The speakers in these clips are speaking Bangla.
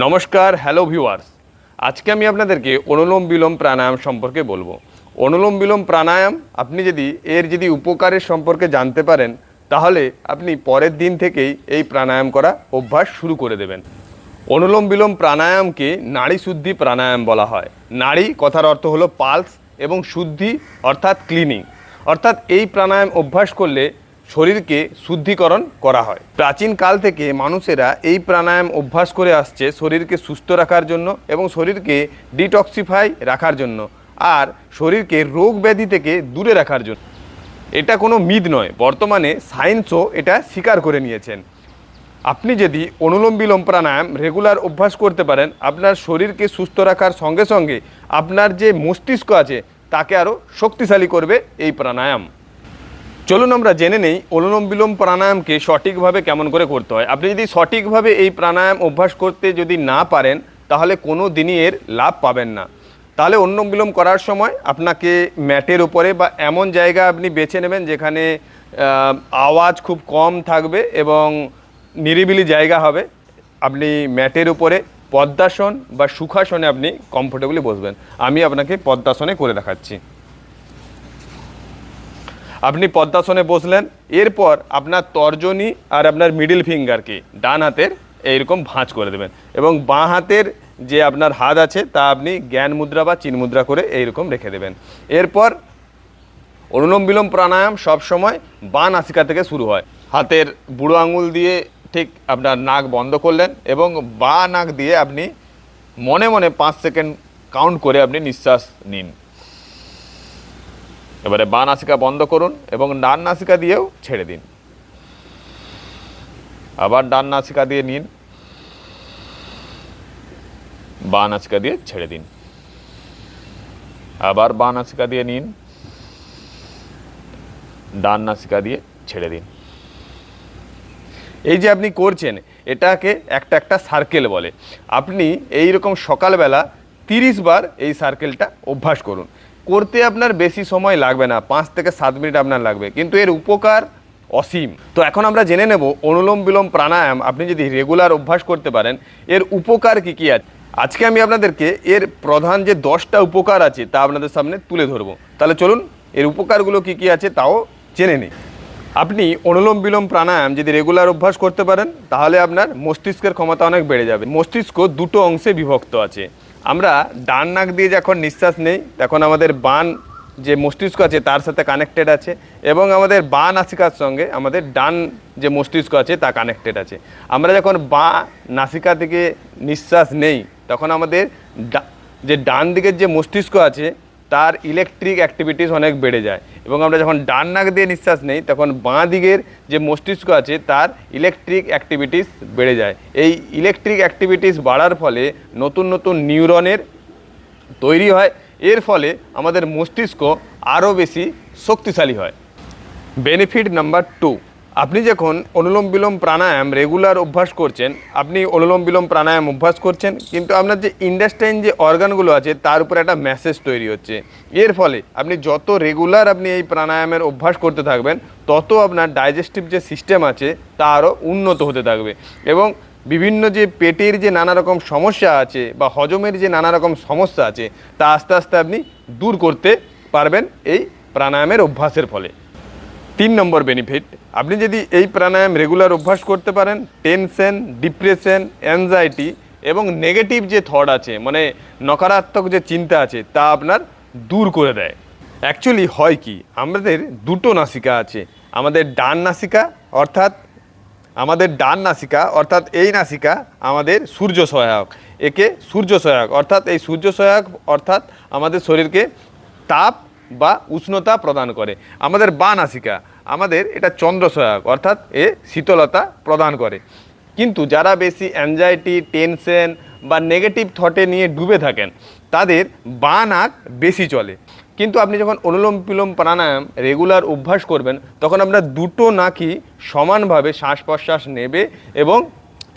নমস্কার হ্যালো ভিউয়ার্স আজকে আমি আপনাদেরকে অনুলোম বিলোম প্রাণায়াম সম্পর্কে বলব। অনুলোম বিলোম প্রাণায়াম, আপনি যদি এর যদি উপকারের সম্পর্কে জানতে পারেন, তাহলে আপনি পরের দিন থেকেই এই প্রাণায়াম করা অভ্যাস শুরু করে দেবেন। অনুলোম বিলোম প্রাণায়ামকে নারী শুদ্ধি প্রাণায়াম বলা হয়। নারী কথার অর্থ হলো পালস এবং শুদ্ধি, অর্থাৎ ক্লিনিং অর্থাৎ এই প্রাণায়াম অভ্যাস করলে শরীরকে শুদ্ধিকরণ করা হয়। প্রাচীন কাল থেকে মানুষেরা এই প্রাণায়াম অভ্যাস করে আসছে শরীরকে সুস্থ রাখার জন্য এবং শরীরকে ডিটক্সিফাই রাখার জন্য আর শরীরকে রোগ ব্যাধি থেকে দূরে রাখার জন্য। এটা কোনো মিথ নয়, বর্তমানে সায়েন্সও এটা স্বীকার করে নিয়েছেন। আপনি যদি অনুলোম বিলোম প্রাণায়াম রেগুলার অভ্যাস করতে পারেন, আপনার শরীরকে সুস্থ রাখার সঙ্গে সঙ্গে আপনার যে মস্তিষ্ক আছে, তাকে আরও শক্তিশালী করবে এই প্রাণায়াম। চলুন আমরা জেনে নেই অনুলোম বিলোম প্রাণায়ামকে সঠিকভাবে কেমন করে করতে হয়। আপনি যদি সঠিকভাবে এই প্রাণায়াম অভ্যাস করতে যদি না পারেন, তাহলে কোনো দিনই এর লাভ পাবেন না। তাহলে অনুলোম বিলোম করার সময় আপনাকে ম্যাটের উপরে বা এমন জায়গা আপনি বেছে নেবেন যেখানে আওয়াজ খুব কম থাকবে এবং নিরিবিলি জায়গা হবে। আপনি ম্যাটের উপরে পদ্মাসন বা সুখাসনে আপনি কমফোর্টেবলি বসবেন। আমি আপনাকে পদ্মাসনে করে দেখাচ্ছি। আপনি পদ্মাসনে বসলেন, এরপর আপনার তর্জনী আর আপনার মিডিল ফিঙ্গারকে ডান হাতের এইরকম ভাঁজ করে দেবেন এবং বাঁ হাতের যে আপনার হাত আছে তা আপনি জ্ঞান মুদ্রা বা চিন মুদ্রা করে এইরকম রেখে দেবেন। এরপর অনুলোম বিলোম প্রাণায়াম সব সময় বাঁ নাসিকা থেকে শুরু হয়। হাতের বুড়ো আঙুল দিয়ে ঠিক আপনার নাক বন্ধ করলেন এবং বাঁ নাক দিয়ে আপনি মনে মনে পাঁচ সেকেন্ড কাউন্ট করে আপনি নিঃশ্বাস নিন। এবারে বাঁ নাসিকা বন্ধ করুন এবং ডান নাসিকা দিয়েও ছেড়ে দিন। আবার ডান নাসিকা দিয়ে নিন। বাঁ নাসিকা দিয়ে ছেড়ে দিন। আবার বাঁ নাসিকা দিয়ে নিন। ডান নাসিকা দিয়ে ছেড়ে দিন। এই যে আপনি করছেন, এটাকে একটা একটা সার্কেল বলে। আপনি এই রকম সকালবেলা তিরিশ বার এই সার্কেলটা অভ্যাস করুন। করতে আপনার বেশি সময় লাগবে না, পাঁচ থেকে সাত মিনিট আপনার লাগবে। কিন্তু এর উপকার অসীম। তো এখন আমরা জেনে নেব অনুলোম বিলোম প্রাণায়াম, আপনি যদি রেগুলার অভ্যাস করতে পারেন, এর উপকার কি কি আছে? আজকে আমি আপনাদেরকে এর প্রধান যে দশটা উপকার আছে, তা আপনাদের সামনে তুলে ধরবো। তাহলে চলুন, এর উপকারগুলো কি কি আছে তাও জেনে নিই। আপনি অনুলোম বিলোম প্রাণায়াম যদি রেগুলার অভ্যাস করতে পারেন, তাহলে আপনার মস্তিষ্কের ক্ষমতা অনেক বেড়ে যাবে। মস্তিষ্ক দুটো অংশে বিভক্ত আছে। আমরা ডান নাক দিয়ে যখন নিঃশ্বাস নেই, তখন আমাদের বান যে মস্তিষ্ক আছে, তার সাথে কানেক্টেড আছে এবং আমাদের বা নাসিকার সঙ্গে আমাদের ডান যে মস্তিষ্ক আছে, তা কানেক্টেড আছে। আমরা যখন বা নাসিকা থেকে নিঃশ্বাস নেই, তখন আমাদের যে ডান দিকের যে মস্তিষ্ক আছে তার ইলেকট্রিক অ্যাক্টিভিটিস অনেক বেড়ে যায়। এবং আমরা যখন ডান নাক দিয়ে নিঃশ্বাস নেই, তখন বাঁ দিকের যে মস্তিষ্ক আছে, তার ইলেকট্রিক অ্যাক্টিভিটিস বেড়ে যায়। এই ইলেকট্রিক অ্যাক্টিভিটিস বাড়ার ফলে নতুন নতুন নিউরনের তৈরি হয়। এর ফলে আমাদের মস্তিষ্ক আরও বেশি শক্তিশালী হয়। বেনিফিট নাম্বার টু আপনি যখন অনুলোম বিলোম প্রাণায়াম রেগুলার অভ্যাস করছেন, আপনি অনুলোম বিলোম প্রাণায়াম অভ্যাস করছেন, কিন্তু আপনার যে ইন্ডাস্টাইন যে অর্গানগুলো আছে, তার উপরে একটা মেসেজ তৈরি হচ্ছে। এর ফলে আপনি যত রেগুলার আপনি এই প্রাণায়ামের অভ্যাস করতে থাকবেন, তত আপনার ডাইজেস্টিভ যে সিস্টেম আছে, তা আরও উন্নত হতে থাকবে। এবং বিভিন্ন যে পেটের যে নানা রকম সমস্যা আছে বা হজমের যে নানা রকম সমস্যা আছে, তা আস্তে আস্তে আপনি দূর করতে পারবেন এই প্রাণায়ামের অভ্যাসের ফলে। তিন নম্বর বেনিফিট আপনি যদি এই প্রাণায়াম রেগুলার অভ্যাস করতে পারেন টেনশন ডিপ্রেশন অ্যাংজাইটি এবং নেগেটিভ যে থট আছে মানে নকারাত্মক যে চিন্তা আছে, তা আপনার দূর করে দেয়। অ্যাকচুয়ালি হয় কি, আমাদের দুটো নাসিকা আছে, আমাদের ডান নাসিকা অর্থাৎ, আমাদের ডান নাসিকা অর্থাৎ এই নাসিকা আমাদের সূর্য সহায়ক, একে সূর্য সহায়ক, অর্থাৎ এই সূর্য সহায়ক অর্থাৎ আমাদের শরীরকে তাপ বা উষ্ণতা প্রদান করে। আমাদের বা নাসিকা আমাদের এটা চন্দ্র সহায়ক অর্থাৎ এ শীতলতা প্রদান করে। কিন্তু যারা বেশি অ্যাংজাইটি টেনশন বা নেগেটিভ থটে নিয়ে ডুবে থাকেন, তাদের বা নাক বেশি চলে। কিন্তু আপনি যখন অনুলোম বিলোম প্রাণায়াম রেগুলার অভ্যাস করবেন, তখন আপনার দুটো নাকি সমানভাবে শ্বাস প্রশ্বাস নেবে এবং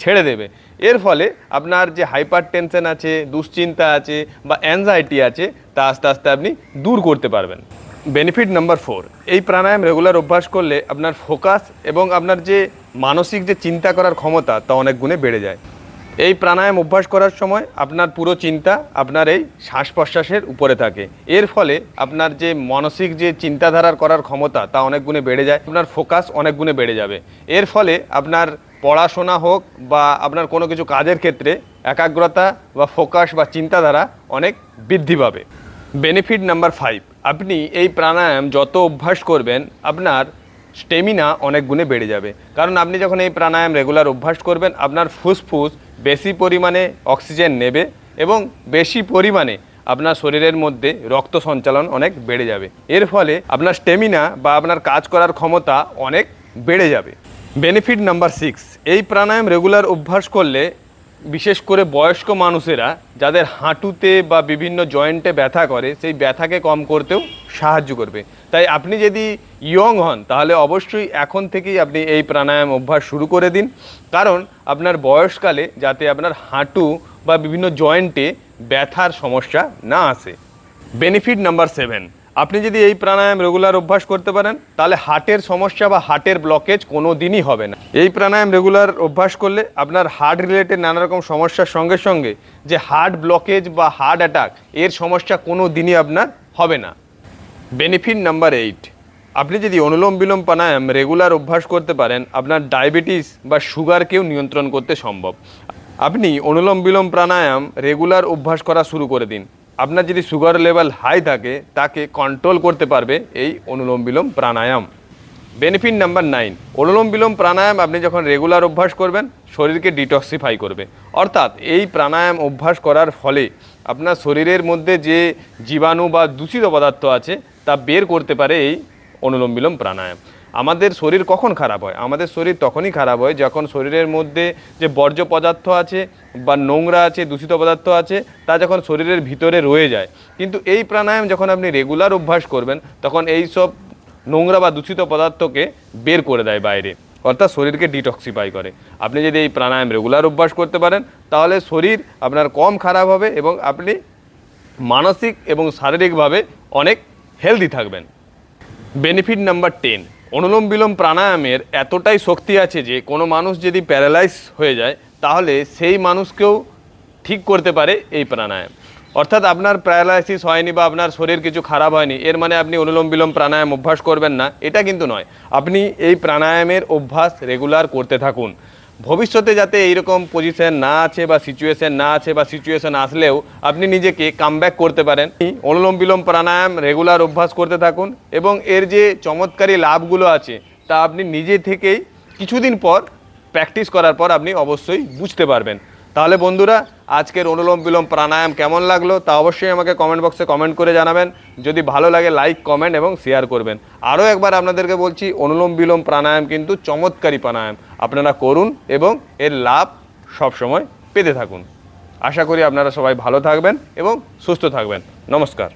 ছেড়ে দেবে। এর ফলে আপনার যে হাইপার টেনশন আছে, দুশ্চিন্তা আছে বা অ্যাংজাইটি আছে, তা আস্তে আস্তে আপনি দূর করতে পারবেন। বেনিফিট নাম্বার ফোর এই প্রাণায়াম রেগুলার অভ্যাস করলে আপনার ফোকাস এবং আপনার যে মানসিক যে চিন্তা করার ক্ষমতা, তা অনেক গুণে বেড়ে যায়। এই প্রাণায়াম অভ্যাস করার সময় আপনার পুরো চিন্তা আপনার এই শ্বাস প্রশ্বাসের উপরে থাকে। এর ফলে আপনার যে মানসিক যে চিন্তাধারার করার ক্ষমতা, তা অনেক গুণে বেড়ে যায়, আপনার ফোকাস অনেক গুণে বেড়ে যাবে। এর ফলে আপনার পড়াশোনা হোক বা আপনার কোনো কিছু কাজের ক্ষেত্রে, একাগ্রতা বা ফোকাস বা চিন্তাধারা অনেক বৃদ্ধি পাবে। বেনিফিট নাম্বার ফাইভ আপনি এই প্রাণায়াম যত অভ্যাস করবেন, আপনার স্টেমিনা অনেক গুণে বেড়ে যাবে। কারণ আপনি যখন এই প্রাণায়াম রেগুলার অভ্যাস করবেন, আপনার ফুসফুস বেশি পরিমাণে অক্সিজেন নেবে এবং বেশি পরিমাণে আপনার শরীরের মধ্যে রক্ত সঞ্চালন অনেক বেড়ে যাবে। এর ফলে আপনার স্টেমিনা বা আপনার কাজ করার ক্ষমতা অনেক বেড়ে যাবে। বেনিফিট নাম্বার সিক্স এই প্রাণায়াম রেগুলার অভ্যাস করলে বিশেষ করে বয়স্ক মানুষেরা যাদের হাঁটুতে বা বিভিন্ন জয়েন্টে ব্যথা করে, সেই ব্যথাকে কম করতেও সাহায্য করবে। তাই আপনি যদি ইয়ং হন, তাহলে অবশ্যই এখন থেকেই আপনি এই প্রাণায়াম অভ্যাস শুরু করে দিন। কারণ আপনার বয়সকালে যাতে আপনার হাঁটু বা বিভিন্ন জয়েন্টে ব্যথার সমস্যা না আসে। বেনিফিট নাম্বার সেভেন আপনি যদি এই প্রাণায়াম রেগুলার অভ্যাস করতে পারেন, তাহলে হার্টের সমস্যা বা হার্টের ব্লকেজ কোনো দিনই হবে না। এই প্রাণায়াম রেগুলার অভ্যাস করলে আপনার হার্ট রিলেটেড নানা রকম সমস্যার সঙ্গে সঙ্গে যে হার্ট ব্লকেজ বা হার্ট অ্যাটাক এর সমস্যা কোনো দিনই আপনার হবে না। বেনিফিট নাম্বার এইট আপনি যদি অনুলোম বিলোম প্রাণায়াম রেগুলার অভ্যাস করতে পারেন, আপনার ডায়াবেটিস বা সুগারকেও নিয়ন্ত্রণ করতে সম্ভব। আপনি অনুলোম বিলোম প্রাণায়াম রেগুলার অভ্যাস করা শুরু করে দিন। আপনার যদি সুগার লেভেল হাই থাকে, তাকে কন্ট্রোল করতে পারবে এই anulom vilom pranayam. Benefit number nine anulom vilom pranayam আপনি যখন রেগুলার অভ্যাস করবেন, শরীরকে ডিটক্সিফাই করবে। অর্থাৎ এই প্রাণায়াম অভ্যাস করার ফলে আপনার শরীরের মধ্যে যে জীবাণু বা দূষিত পদার্থ আছে, তা বের করতে পারে এই অনুলোম বিলোম প্রাণায়াম। আমাদের শরীর কখন খারাপ হয়? আমাদের শরীর তখনই খারাপ হয় যখন শরীরের মধ্যে যে বর্জ্য পদার্থ আছে বা নোংরা আছে, দূষিত পদার্থ আছে, তা যখন শরীরের ভিতরে রয়ে যায়। কিন্তু এই প্রাণায়াম যখন আপনি রেগুলার অভ্যাস করবেন, তখন এই সব নোংরা বা দূষিত পদার্থকে বের করে দেয় বাইরে। অর্থাৎ শরীরকে ডিটক্সিফাই করে। আপনি যদি এই প্রাণায়াম রেগুলার অভ্যাস করতে পারেন, তাহলে শরীর আপনার কম খারাপ হবে এবং আপনি মানসিক এবং শারীরিকভাবে অনেক হেলদি থাকবেন। Benefit number ten anulom vilom প্রাণায়ামের এতটাই শক্তি আছে যে কোনো মানুষ যদি প্যারালাইজ হয়ে যায়, তাহলে সেই মানুষকেও ঠিক করতে পারে এই প্রাণায়াম। অর্থাৎ আপনার প্যারালাইসিস হয়নি বা আপনার শরীর কিছু খারাপ হয়নি, এর মানে আপনি অনুলোম বিলোম প্রাণায়াম অভ্যাস করবেন না, এটা কিন্তু নয়। আপনি এই প্রাণায়ামের অভ্যাস রেগুলার করতে থাকুন। ভবিষ্যতে যাতে এইরকম পজিশন না আছে বা সিচুয়েশন না আছে বা সিচুয়েশন আসলেও আপনি নিজেকে কামব্যাক করতে পারেন। অনুলোম বিলোম প্রাণায়াম রেগুলার অভ্যাস করতে থাকুন এবং এর যে চমৎকারী লাভগুলো আছে তা আপনি নিজে থেকেই কিছুদিন পর প্র্যাকটিস করার পর আপনি অবশ্যই বুঝতে পারবেন। তাহলে বন্ধুরা আজকের অনুলোম বিলোম প্রাণায়াম কেমন লাগল তা অবশ্যই আমাকে কমেন্ট বক্সে কমেন্ট করে জানাবেন। যদি ভালো লাগে লাইক কমেন্ট এবং শেয়ার করবেন। আরও একবার আপনাদেরকে বলছি, অনুলোম বিলোম প্রাণায়াম কিন্তু চমৎকারী প্রাণায়াম। আপনারা করুন এবং এর লাভ সবসময় পেতে থাকুন। আশা করি আপনারা সবাই ভালো থাকবেন এবং সুস্থ থাকবেন। নমস্কার।